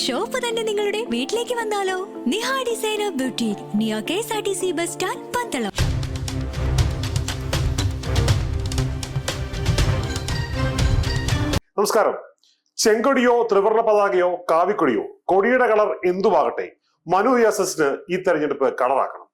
Shop തന്നെ നിങ്ങളുടെ വീട്ടിലേക്ക് വന്നാലോ? Niha designer boutique near K S R T C bus stand Pandalam. നമസ്കാരം. ചെങ്കൊടിയോ ത്രിവർണ പതാകയോ കാവിക്കൊടിയോ കൊടിയുടെ കളർ എന്തുവാകട്ടെ മനു യസസിന് ഈ തെരഞ്ഞെടുപ്പ് കളറാക്കണം.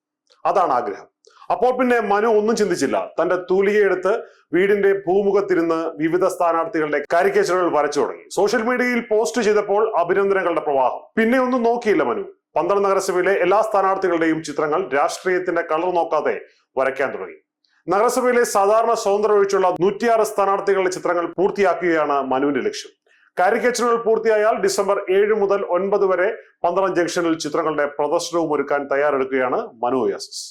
അതാണ് ആഗ്രഹം. അപ്പോൾ പിന്നെ മനു ഒന്നും ചിന്തിച്ചില്ല. തന്റെ തൂലികയെടുത്ത് വീടിന്റെ ഭൂമുഖത്തിരുന്ന് വിവിധ സ്ഥാനാർത്ഥികളുടെ കാരിക്കേച്ചറുകൾ വരച്ചു തുടങ്ങി. സോഷ്യൽ മീഡിയയിൽ പോസ്റ്റ് ചെയ്തപ്പോൾ അഭിനന്ദനങ്ങളുടെ പ്രവാഹം. പിന്നെ ഒന്നും നോക്കിയില്ല മനു. പന്തളം നഗരസഭയിലെ എല്ലാ സ്ഥാനാർത്ഥികളുടെയും ചിത്രങ്ങൾ രാഷ്ട്രീയത്തിന്റെ കളർ നോക്കാതെ വരയ്ക്കാൻ തുടങ്ങി. നഗരസഭയിലെ സാധാരണ സ്വതന്ത്രം ഒഴിച്ചുള്ള നൂറ്റിയാറ് സ്ഥാനാർത്ഥികളുടെ ചിത്രങ്ങൾ പൂർത്തിയാക്കുകയാണ് മനുവിന്റെ ലക്ഷ്യം. കാരിക്കേച്ചറുകൾ പൂർത്തിയായാൽ ഡിസംബർ ഏഴ് മുതൽ ഒൻപത് വരെ പന്തളം ജംഗ്ഷനിൽ ചിത്രങ്ങളുടെ പ്രദർശനവും ഒരുക്കാൻ തയ്യാറെടുക്കുകയാണ് മനു യാസസ്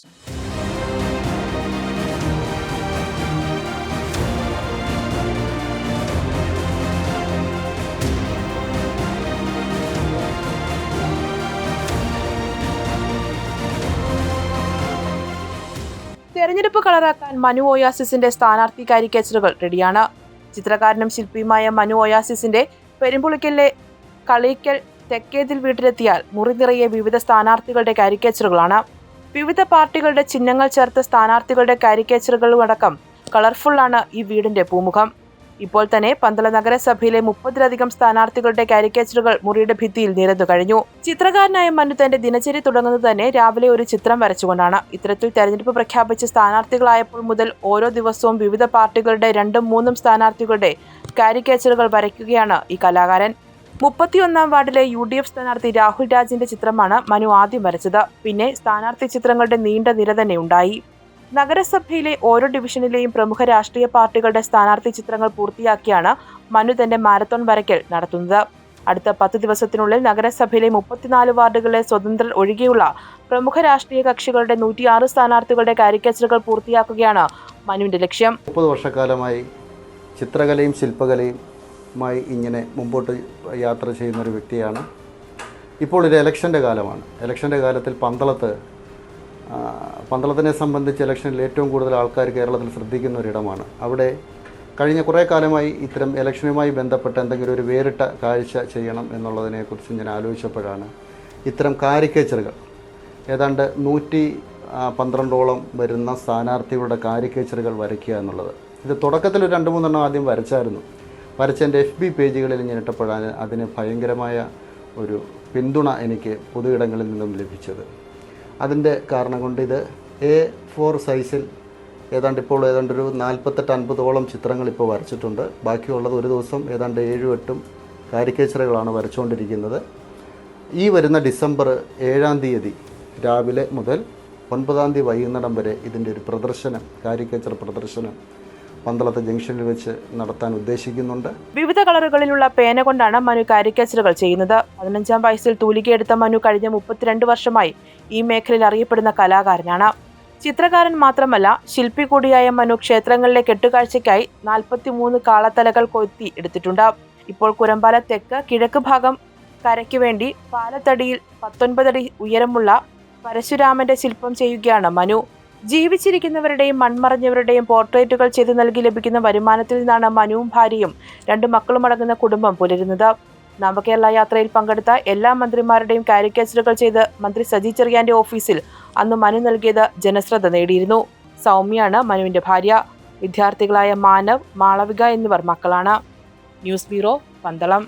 തെരഞ്ഞെടുപ്പ് കളറാക്കാൻ മനു ഒയാസിസിന്റെ സ്ഥാനാർത്ഥി കാരിക്കേച്ചറുകൾ റെഡിയാണ്. ചിത്രകാരനും ശില്പിയുമായ മനു ഒയാസിസിന്റെ പെരുമ്പുളിക്കലിലെ കളിക്കൽ തെക്കേതിൽ വീട്ടിലെത്തിയാൽ മുറി നിറയെ വിവിധ സ്ഥാനാർത്ഥികളുടെ കാരിക്കേച്ചറുകളാണ് വിവിധ പാർട്ടികളുടെ ചിഹ്നങ്ങൾ ചേർത്ത സ്ഥാനാർത്ഥികളുടെ കാരിക്കേച്ചറുകളും അടക്കം കളർഫുള്ളാണ് ഈ വീടിന്റെ പൂമുഖം. ഇപ്പോൾ തന്നെ പന്തള നഗരസഭയിലെ മുപ്പതിലധികം സ്ഥാനാർത്ഥികളുടെ കാരിക്കേച്ചറുകൾ മുറിയുടെ ഭിത്തിയിൽ നിരന്നു കഴിഞ്ഞു. ചിത്രകാരനായ മനു തന്റെ ദിനചര്യ തുടങ്ങുന്നത് തന്നെ രാവിലെ ഒരു ചിത്രം വരച്ചുകൊണ്ടാണ്. ഇത്തരത്തിൽ തെരഞ്ഞെടുപ്പ് പ്രഖ്യാപിച്ച സ്ഥാനാർത്ഥികളായപ്പോൾ മുതൽ ഓരോ ദിവസവും വിവിധ പാർട്ടികളുടെ രണ്ടും മൂന്നും സ്ഥാനാർത്ഥികളുടെ കാരിക്കേച്ചറുകൾ വരയ്ക്കുകയാണ് ഈ കലാകാരൻ. മുപ്പത്തിയൊന്നാം വാർഡിലെ യു ഡി എഫ് സ്ഥാനാർത്ഥി രാഹുൽ രാജിന്റെ ചിത്രമാണ് മനു ആദ്യം വരച്ചത്. പിന്നെ സ്ഥാനാർത്ഥി ചിത്രങ്ങളുടെ നീണ്ട നിര തന്നെ ഉണ്ടായി. നഗരസഭയിലെ ഓരോ ഡിവിഷനിലെയും പ്രമുഖ രാഷ്ട്രീയ പാർട്ടികളുടെ സ്ഥാനാർത്ഥി ചിത്രങ്ങൾ പൂർത്തിയാക്കിയാണ് മനു തന്റെ മാരത്തോൺ വരയ്ക്കൽ നടത്തുന്നത്. അടുത്ത പത്ത് ദിവസത്തിനുള്ളിൽ നഗരസഭയിലെ മുപ്പത്തിനാല് വാർഡുകളിലെ സ്വതന്ത്രർ ഒഴികെയുള്ള പ്രമുഖ രാഷ്ട്രീയ കക്ഷികളുടെ നൂറ്റിയാറ് സ്ഥാനാർത്ഥികളുടെ കാരിക്കേച്ചറുകൾ പൂർത്തിയാക്കുകയാണ് മനുവിന്റെ ലക്ഷ്യം. മുപ്പത് വർഷക്കാലമായി ചിത്രകലയും ശില്പകലയുമായി ഇങ്ങനെ മുമ്പോട്ട് യാത്ര ചെയ്യുന്ന ഒരു വ്യക്തിയാണ്. ഇപ്പോൾ ഒരു ഇലക്ഷന്റെ കാലമാണ്. ഇലക്ഷന്റെ കാലത്തിൽ പന്തളത്ത് പന്തളത്തിനെ സംബന്ധിച്ച് ഇലക്ഷനിൽ ഏറ്റവും കൂടുതൽ ആൾക്കാർ കേരളത്തിൽ ശ്രദ്ധിക്കുന്ന ഒരിടമാണ്. അവിടെ കഴിഞ്ഞ കുറേ കാലമായി ഇത്തരം ഇലക്ഷനുമായി ബന്ധപ്പെട്ട് എന്തെങ്കിലും ഒരു വേറിട്ട കാഴ്ച ചെയ്യണം എന്നുള്ളതിനെക്കുറിച്ച് ഞാൻ ആലോചിച്ചപ്പോഴാണ് ഇത്തരം കാരിക്കേച്ചറുകൾ. ഏതാണ്ട് നൂറ്റി പന്ത്രണ്ടോളം വരുന്ന സ്ഥാനാർത്ഥികളുടെ കാരിക്കേച്ചറുകൾ വരയ്ക്കുക എന്നുള്ളത്. ഇത് തുടക്കത്തിൽ ഒരു രണ്ട് മൂന്നെണ്ണം ആദ്യം വരച്ചായിരുന്നു. വരച്ച എന്റെ എഫ് ബി പേജുകളിൽ ഞാൻ ഇട്ടപ്പോഴാണ് അതിന് ഭയങ്കരമായ ഒരു പിന്തുണ എനിക്ക് പൊതു ഇടങ്ങളിൽ നിന്നും ലഭിച്ചത്. അതിന്റെ കാരണം കൊണ്ട് ഇത് എ ഫോർ സൈസിൽ ഏതാണ്ട് ഇപ്പോൾ ഏതാണ്ട് ഒരു നാൽപ്പത്തെട്ട് അൻപതോളം ചിത്രങ്ങൾ ഇപ്പോൾ വരച്ചിട്ടുണ്ട്. ബാക്കിയുള്ളത് ഒരു ദിവസം ഏതാണ്ട് ഏഴും എട്ടും കാരിക്കേച്ചറുകളാണ് വരച്ചുകൊണ്ടിരിക്കുന്നത്. ഈ വരുന്ന ഡിസംബർ ഏഴാം തീയതി രാവിലെ മുതൽ ഒൻപതാം തീയതി വൈകുന്നേരം വരെ ഇതിന്റെ ഒരു പ്രദർശനം കാരിക്കേച്ചർ പ്രദർശനം പന്തളത്ത് ജംഗ്ഷനിൽ വെച്ച് നടത്താൻ ഉദ്ദേശിക്കുന്നുണ്ട്. വിവിധ കളറുകളിലുള്ള പേന കൊണ്ടാണ് മനു കാരിക്കേച്ചറുകൾ ചെയ്യുന്നത്. പതിനഞ്ചാം വയസ്സിൽ തൂലികയെടുത്ത മനു കഴിഞ്ഞ മുപ്പത്തിരണ്ട് വർഷമായി ഈ മേഖലയിൽ അറിയപ്പെടുന്ന കലാകാരനാണ്. ചിത്രകാരൻ മാത്രമല്ല ശില്പി കൂടിയായ മനു ക്ഷേത്രങ്ങളിലെ കെട്ടുകാഴ്ചയ്ക്കായി നാൽപ്പത്തിമൂന്ന് കാളത്തലകൾ കൊത്തി എടുത്തിട്ടുണ്ട്. ഇപ്പോൾ കുരമ്പാല തെക്ക് കിഴക്ക് ഭാഗം കരയ്ക്ക് വേണ്ടി പാലത്തടിയിൽ പത്തൊൻപതടി ഉയരമുള്ള പരശുരാമന്റെ ശില്പം ചെയ്യുകയാണ് മനു. ജീവിച്ചിരിക്കുന്നവരുടെയും മൺമറഞ്ഞവരുടെയും പോർട്രേറ്റുകൾ ചെയ്തു നൽകി ലഭിക്കുന്ന വരുമാനത്തിൽ നിന്നാണ് മനുവും ഭാര്യയും രണ്ട് മക്കളും അടങ്ങുന്ന കുടുംബം പുലരുന്നത്. നവകേരള യാത്രയിൽ പങ്കെടുത്ത എല്ലാ മന്ത്രിമാരുടെയും കാരിക്കേച്ചറുകൾ ചെയ്ത് മന്ത്രി സജി ചെറിയാന്റെ ഓഫീസിൽ അന്ന് മനു നൽകിയത് ജനശ്രദ്ധ നേടിയിരുന്നു. സൗമ്യയാണ് മനുവിന്റെ ഭാര്യ. വിദ്യാർത്ഥികളായ മാനവ് മാളവിക എന്നിവർ മക്കളാണ്. News bureau Pandalam.